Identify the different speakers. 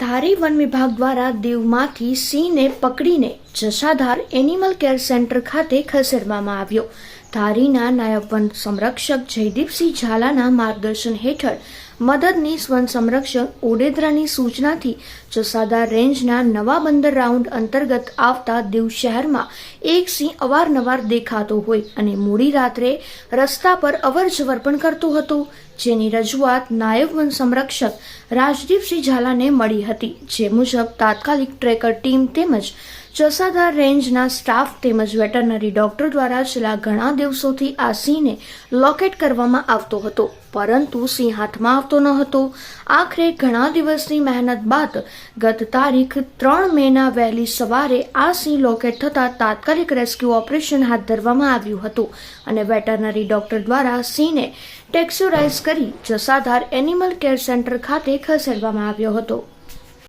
Speaker 1: ધારી one વિભાગ દ્વારા દીવમાંથી સિંહને પકડીને જસાધાર એનિમલ કેર સેન્ટર ખાતે ખસેડવામાં આવ્યો. ધારીના નાયબ વન સંરક્ષક જયદીપસિંહ ઝાલાના માર્ગદર્શન હેઠળ મદદનીશ વન સંરક્ષક ઓડેદરાની સૂચનાથી જસાદાર રેન્જના નવા બંદર રાઉન્ડ અંતર્ગત આવતા દીવ શહેરમાં એક સિંહ અવારનવાર દેખાતો હોય અને મોડી રાત્રે રસ્તા પર અવરજવર પણ કરતો હતો, જેની રજૂઆત નાયબ વન સંરક્ષક રાજદીપસિંહ ઝાલાને મળી હતી, જે મુજબ તાત્કાલિક ટ્રેકર ટીમ તેમજ જસાદાર રેન્જના સ્ટાફ તેમજ વેટરનરી ડોક્ટર દ્વારા છેલ્લા ઘણા દિવસોથી આ સિંહને લોકેટ કરવામાં આવતો હતો. પરંતુ સિંહ હાથમાં આવતો ન હતો. આખરે ઘણા દિવસની મહેનત બાદ ગત તારીખ ત્રણ મેના વહેલી સવારે આ સિંહ લોકેટ થતાં તાત્કાલિક રેસ્ક્યુ ઓપરેશન હાથ ધરવામાં આવ્યું હતું અને વેટરનરી ડોક્ટર દ્વારા સિંહને ટેક્સ્યુરાઇઝ કરી જસાધાર એનિમલ કેર સેન્ટર ખાતે ખસેડવામાં આવ્યો હતો.